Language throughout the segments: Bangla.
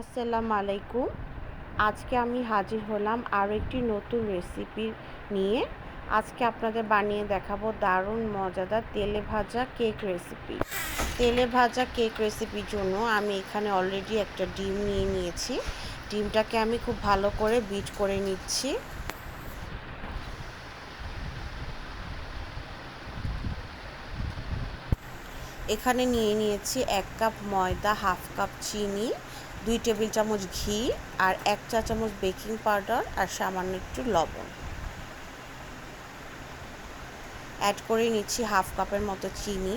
আসসালামু আলাইকুম। আজকে আমি হাজির হলাম আরও একটি নতুন রেসিপি নিয়ে। আজকে আপনাদের বানিয়ে দেখাবো দারুণ মজাদার তেলে ভাজা কেক রেসিপি তেলে ভাজা কেক রেসিপির জন্য আমি এখানে অলরেডি একটা ডিম নিয়ে নিয়েছি। ডিমটাকে আমি খুব ভালো করে বিট করে নিচ্ছি। এখানে নিয়ে নিয়েছি এক কাপ ময়দা, হাফ কাপ চিনি দুই টেবিল চামচ ঘি আর এক চা চামচ বেকিং পাউডার আর সামান্য একটু লবণ। অ্যাড করে নিচ্ছি হাফ কাপের মতো চিনি।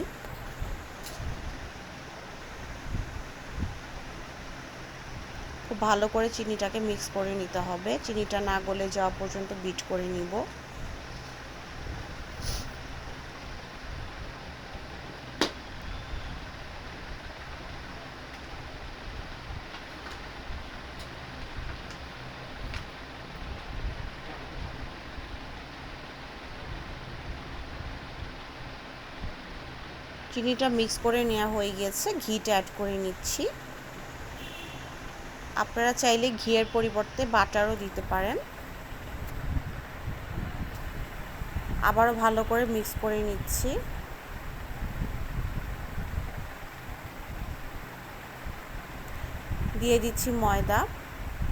খুব ভালো করে চিনিটাকে মিক্স করে নিতে হবে। চিনিটা না গলে যাওয়া পর্যন্ত বিট করে নিব। চিনিটা মিক্স করে নেওয়া হয়ে গেছে ঘিটা অ্যাড করে নিচ্ছি। আপনারা চাইলে ঘিয়ের পরিবর্তে বাটারও দিতে পারেন। আবারও ভালো করে মিক্স করে নিচ্ছি। দিয়ে দিচ্ছি ময়দা।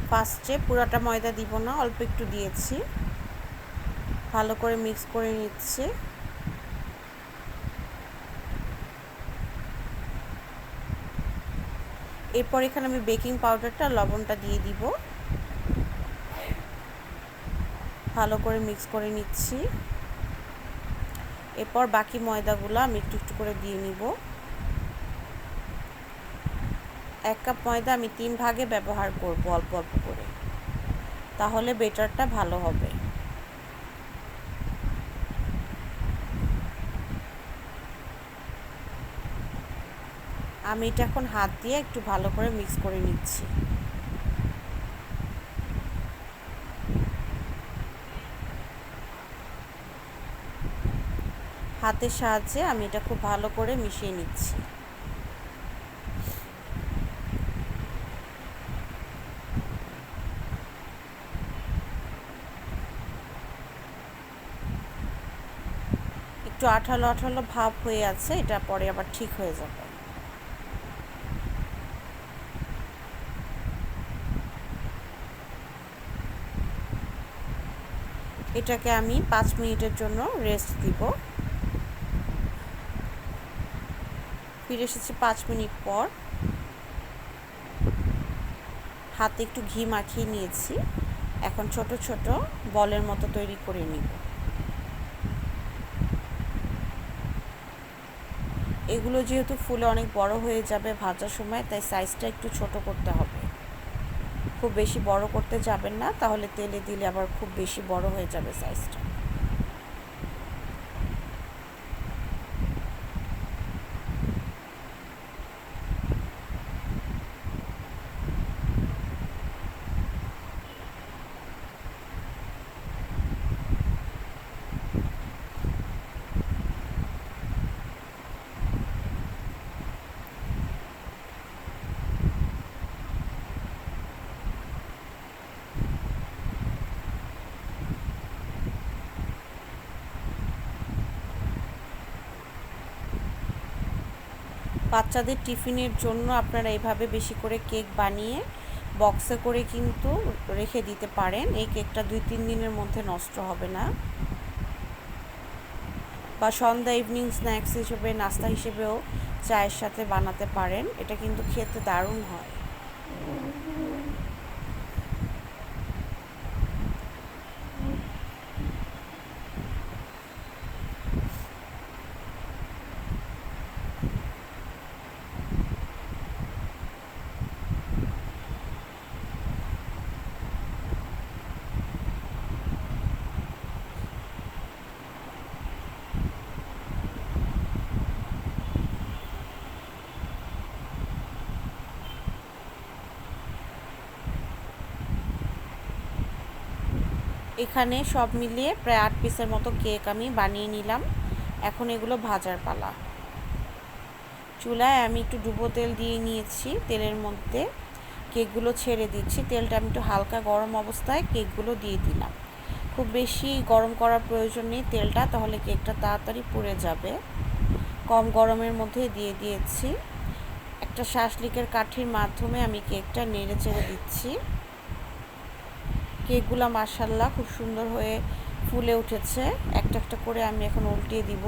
ফার্স্টে পুরাটা ময়দা দিব না, অল্প একটু দিয়েছি। ভালো করে মিক্স করে নিচ্ছি। এরপর এখানে আমি বেকিং পাউডারটা লবণটা দিয়ে দিব। ভালো করে মিক্স করে নিচ্ছি। এরপর বাকি ময়দাগুলো আমি একটু একটু করে দিয়ে নিব। এক কাপ ময়দা আমি তিন ভাগে ব্যবহার করব অল্প অল্প করে। তাহলে বেটারটা ভালো হবে। আমি এটা এখন হাত দিয়ে একটু ভালো করে মিক্স করে নিচ্ছি। হাতের সাহায্যে আমি এটা খুব ভালো করে মিশিয়ে নিচ্ছি। একটু আঠালো আঠালো ভাব হয়ে আছে, এটা পরে আবার ঠিক হয়ে যাবে। এটাকে আমি পাঁচ মিনিটের জন্য রেস্ট দিব। ফিরে এসেছি পাঁচ মিনিট পর। হাতে একটু ঘি মাখিয়ে নিয়েছি। এখন ছোট ছোট বলের মতো তৈরি করে নিব। এগুলো যেহেতু ফুলে অনেক বড় হয়ে যাবে ভাজার সময়, তাই সাইজটা একটু ছোট করতে হবে। খুব বেশি বড় করতে যাবেন না, তাহলে তেলে দিলে আবার খুব বেশি বড় হয়ে যাবে সাইজটা বাচ্চাদের টিফিনের জন্য আপনারা এভাবে বেশি করে কেক বানিয়ে বক্সে করে কিন্তু রেখে দিতে পারেন। এই কেকটা দুই, তিন দিনের মধ্যে নষ্ট হবে না। বা সন্ধ্যা ইভিনিং স্ন্যাক্স হিসেবে, নাস্তা হিসেবেও চায়ের সাথে বানাতে পারেন। এটা কিন্তু খেতে দারুণ হয়। এখানে সব মিলিয়ে প্রায় আট পিসের মতো কেক আমি বানিয়ে নিলাম। এখন এগুলো ভাজার পালা। চুলায় আমি একটু ডুবো তেল দিয়ে নিয়েছি তেলের মধ্যে। কেকগুলো ছেড়ে দিচ্ছি। তেলটা আমি একটু হালকা গরম অবস্থায় কেকগুলো দিয়ে দিলাম। খুব বেশি গরম করার প্রয়োজন নেই তেলটা, তাহলে কেকটা তাড়াতাড়ি পুড়ে যাবে। কম গরমের মধ্যে দিয়ে দিয়েছি। একটা শাসলিকের কাঠির মাধ্যমে আমি কেকটা নেড়ে চেড়ে দিচ্ছি। কেকগুলো মাসাল্লাহ খুব সুন্দর হয়ে ফুলে উঠেছে। একটা একটা করে আমি এখন উল্টিয়ে দিব।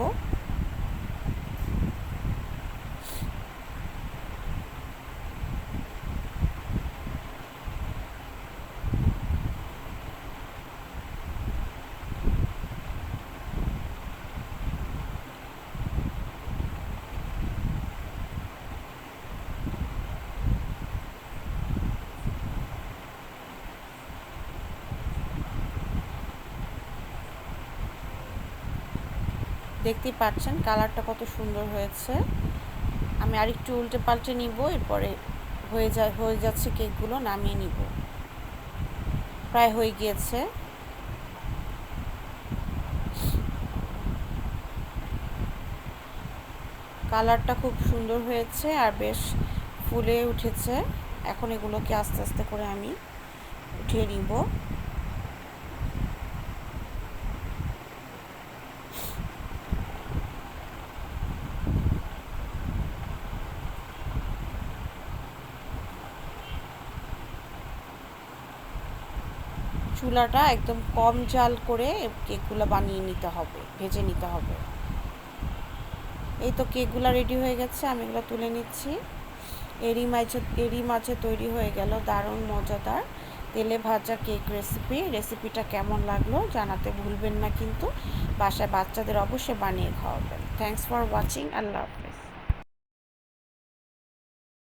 দেখতেই পাচ্ছেন, কালারটা কত সুন্দর হয়েছে। আমি আরেকটু উল্টে পাল্টে নিব, এরপরে হয়ে যা হয়ে যাচ্ছে কেকগুলো, নামিয়ে নিব। প্রায় হয়ে গিয়েছে। কালারটা খুব সুন্দর হয়েছে আর বেশ ফুলে উঠেছে। এখন এগুলোকে আস্তে আস্তে করে আমি উঠিয়ে নিব। চুলাটা একদম কম জাল করে কেকগুলো বানিয়ে নিতে হবে, ভেজে নিতে হবে। এই তো কেকগুলো রেডি হয়ে গেছে, আমি এগুলো তুলে নিচ্ছি। এরি মাছে এরি মাছে তৈরি হয়ে গেল দারুণ মজাদার তেলে ভাজা কেক রেসিপি রেসিপিটা কেমন লাগল জানাতে ভুলবেন না কিন্তু, বাসায় বাচ্চাদের অবশ্যই বানিয়ে খাওয়াবেন। থ্যাংকস ফর ওয়াচিং আল্লাহ হাফেজ।